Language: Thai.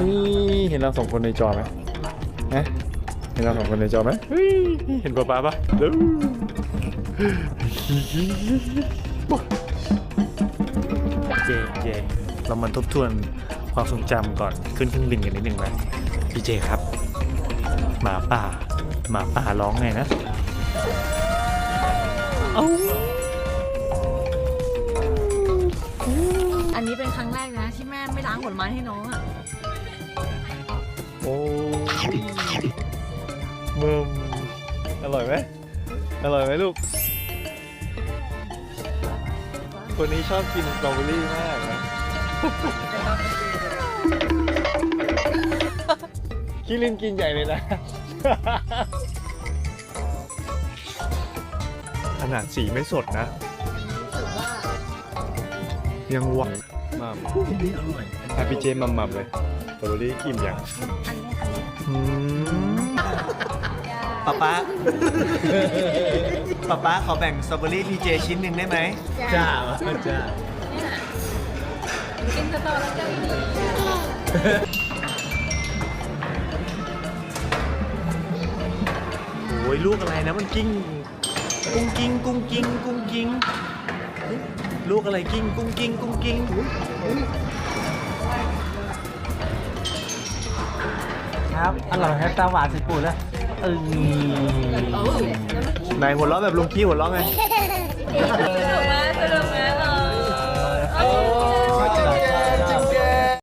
นี่เห็นเราสองคนในจอไหมนะเห็นเราสองคนในจอไหมเฮ้ยเห็นป๊าป๊าปะเด้อเจเจเรามาทบทวนความทรงจำก่อนขึ้นเครื่องบินกันนิดนึงไหมพี่เจครับ หมาป่า หมาป่าร้องไงนะอันนี้เป็นครั้งแรกนะ ที่แม่ไม่ล้างผลไม้ให้น้องอะ โอ้มึมอร่อยไหมอร่อยไหมลูก คนนี้ชอบกินสตรอเบอรี่มากนะคิรินกินใหญ่เลยนะ ขนาดสีไม่สดนะ ยังหวานมากฮาพีเจมัมมัมเลย สตรอเบอรี่กินอย่างอืมป๊าป๊าป๊าป๊าขอแบ่งสตรอเบอรี่พีเจชิ้นหนึ่งได้ไหมจ้าจ้ากินสตอแล้วก็ดีโอ้ยลูกอะไรนะมันกิ้ง กุ้งกิ้งกุ้งกิ้งกุ้งกิ้งลูกอะไรกิ้งกุ้งกิ้งกุ้งกิ้ง ครับอร่อยครับตาหวานสุดปูดแล้วเออไหนหัวเราะแบบลุงขี้หัวเราะไงออกมา